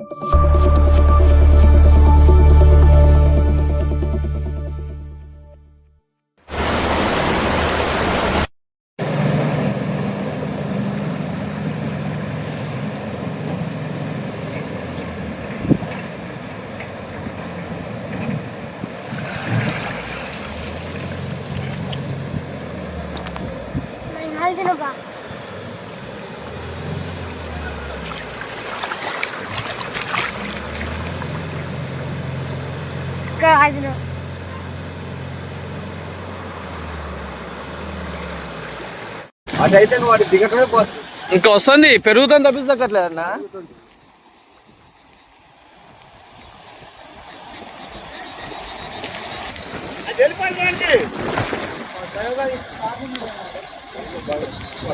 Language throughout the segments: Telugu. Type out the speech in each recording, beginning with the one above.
you అదైతే నువ్వు దిగటమే పోతుంది ఇంకా వస్తుంది పెరుగుతుంది తప్పించక్కర్లేదు అన్న.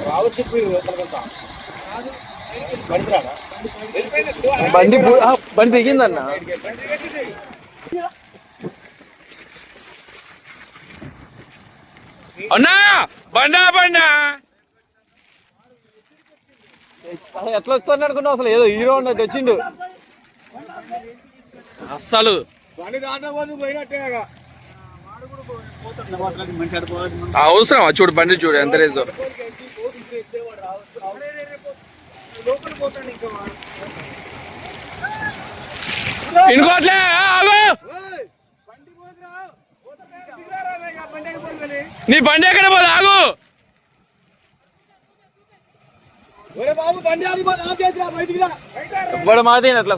రావచ్చు బండి బండి దిగిందన్న. అన్నా బండా బండా. అసలు ఎట్లా వస్తాను అనుకున్నావు? అసలు ఏదో హీరో ఉన్నట్టు వచ్చిండు. అస్సలు. అవసరం చూడు బండి చూడు ఎంత రేజో ఇంకోట్లే ఆగు. నీ బండి ఎక్కడ పోదు ఆగు. ఇప్పుడు మాది అట్లా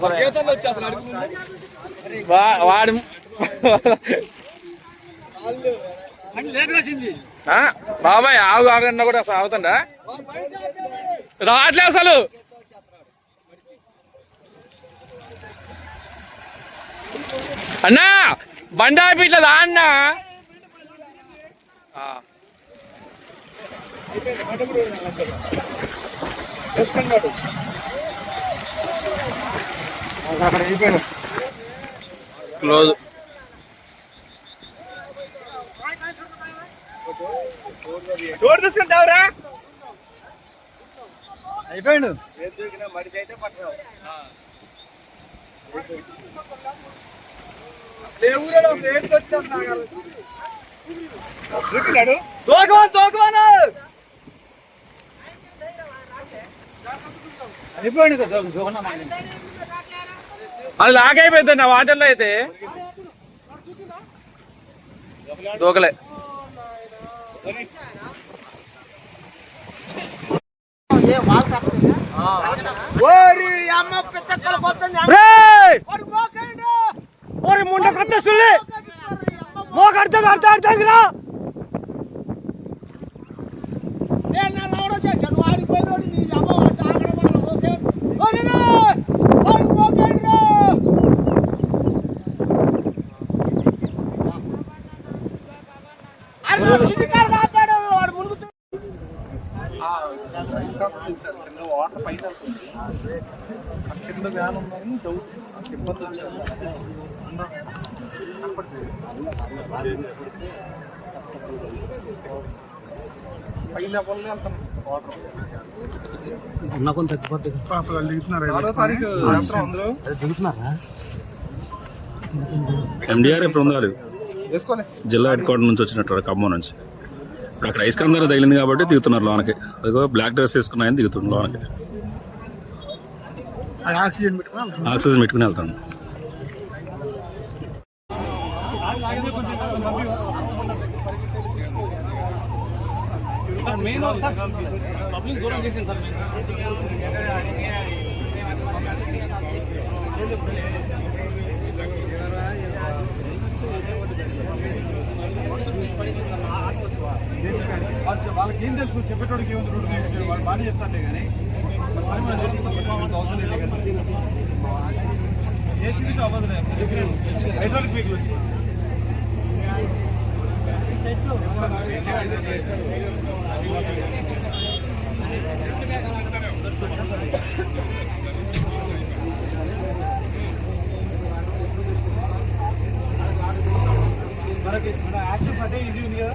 వాడి? బాబాయ్ ఆగు ఆగన్నా కూడా అసలు ఆగుతుందా. రావట్లే అసలు అన్నా బండి ఆపి ఇట్లా దా అన్నా ఆ. వేసుకున్నాడు. అక్కడ అయిపోయాడు. క్లోజ్ డోర్ తీసుకుంటావురా అయిపోయాడు తోకమను అయిపోయింది కదా అది లాక్ అయిపోయింది నా వాటర్లో అయితే దూకలే ఓరి అమ్మ పిచ్చక్కల పోతుంది ఓరి ముండ కొత్త సుల్లి మోక అర్థం అర్థం అర్థం రా వాటర్ పైన వెళ్తుంది. ఆ కింద వ్యాన్ ఉందని డౌట్ సిబ్బంది వచ్చారు. వెళ్తాం వాటర్ తారీఖు ఎండిఆర్ఎఫ్ జిల్లా హెడ్ క్వార్టర్ నుంచి వచ్చినట్టు ఖమ్మం నుంచి. ఇప్పుడు అక్కడ ఐస్కందర తగిలింది కాబట్టి దిగుతున్నారు లోనకి. అదిగో బ్లాక్ డ్రెస్ వేసుకున్న ఆయన దిగుతుంది లోనకి ఆక్సిజన్ పెట్టుకుని ఆక్సిజన్ పెట్టుకుని వెళ్తాను వాళ్ళకి ఏం తెలుసు చెప్పేటోడికి ఏముంది రోడ్డు మీద వాళ్ళు బాగానే చెప్తారులే కానీ మన పని మనం చేసుకుంటాం అవసరం లేదు కదా జేసీబీతో అవ్వదు హైడ్రాలిక్ వెహికల్ వచ్చి మనకి మన యాక్సెస్ అంటే ఈజీ ఉంది కదా.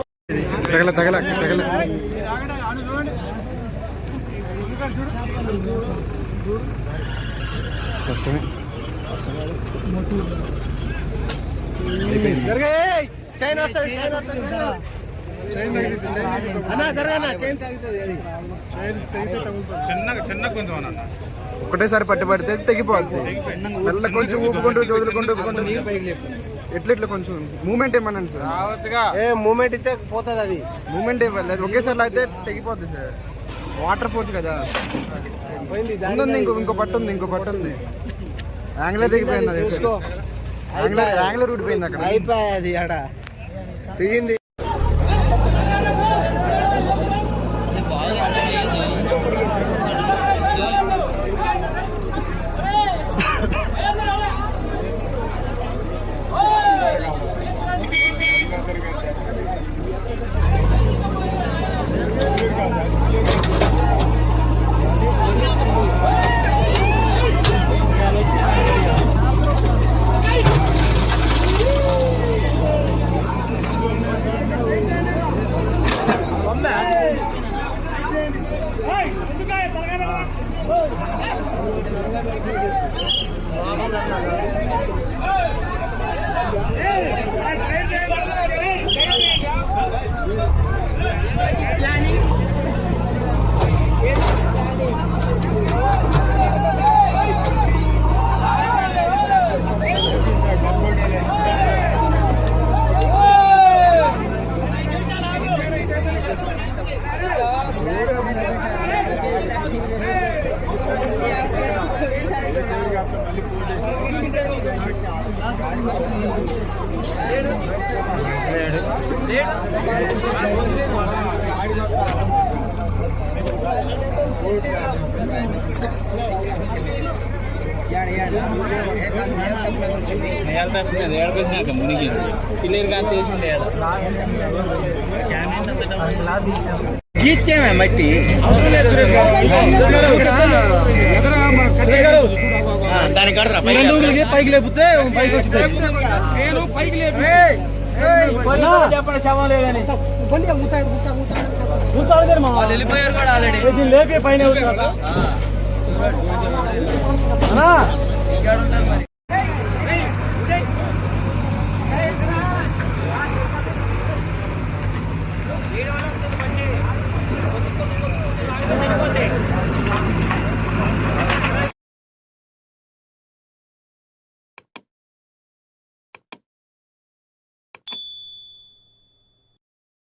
తగల తగల తగల. కష్టమే. చైన్ వస్తుంది చైన్ వస్తుంది అన్నా జరగనా చైన్ తాగుతుంది అది. చిన్న చిన్న కొంచెం అన్న. ఒకటేసారి పట్టి పడితే తెగిపోద్ది. మెల్ల కొంచెం ఊపుకుంటూ ఊపుకుంటూ ఎట్లా ఇట్లా కొంచెం మూమెంట్ ఏమన్నాను సార్? ఏ మూమెంట్ ఇస్తే పోతుంది అది. మూమెంట్ ఇవ్వలేదు ఒకేసారి అయితే తెగిపోద్ది సార్. వాటర్ ఫోర్స్ కదా. పోయింది ఉంది ఇంకో ఇంకో పట్టు ఉంది ఇంకో పట్టు ఉంది. యాంగ్లర్ దిగిపోయింది అది చూసుకో. యాంగ్లర్ యాంగ్లర్ ఊడిపోయింది అక్కడ. అయిపోయాది ఆడ దిగింది పైకి లేపితే పైకి వచ్చి చెప్పండి శవం లేదని వెళ్ళిపోయారు కూడా ఆల్రెడీ లేపే పైన